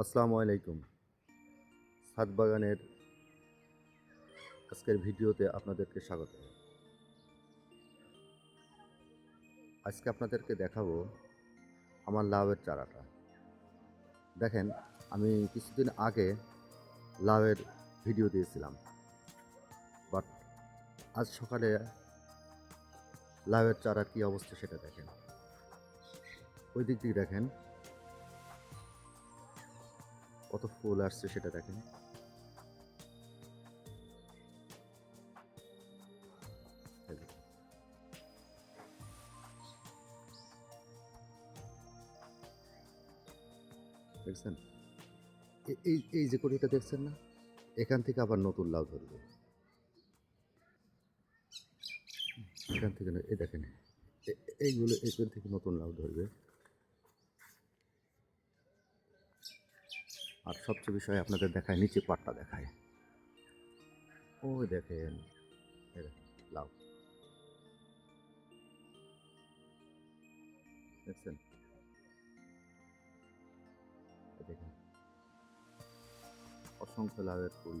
আসসালামু আলাইকুম। ছাদ বাগানের আজকের ভিডিওতে আপনাদেরকে স্বাগত। আজকে আপনাদেরকে দেখাবো আমার লাউয়ের চারাটা। দেখেন, আমি কিছুদিন আগে লাউয়ের ভিডিও দিয়েছিলাম। বাট আজ সকালে লাউয়ের চারার কী অবস্থা সেটা দেখেন। ওই দিক দিয়ে দেখেন কত ফুল আসছে সেটা দেখেন। দেখছেন? এই এই যে কড়িটা দেখছেন না? এখান থেকে আবার নতুন লাউ ধরবে। এখান থেকে এই দেখেন। এইগুলো এখান থেকে নতুন লাউ ধরবে। আর সবচেয়ে বিষয় আপনাদের দেখায়, নিচে পাটটা দেখায়। ও দেখেন লাউ দেখছেন? দেখেন। অসংখ্য লাভের ফুল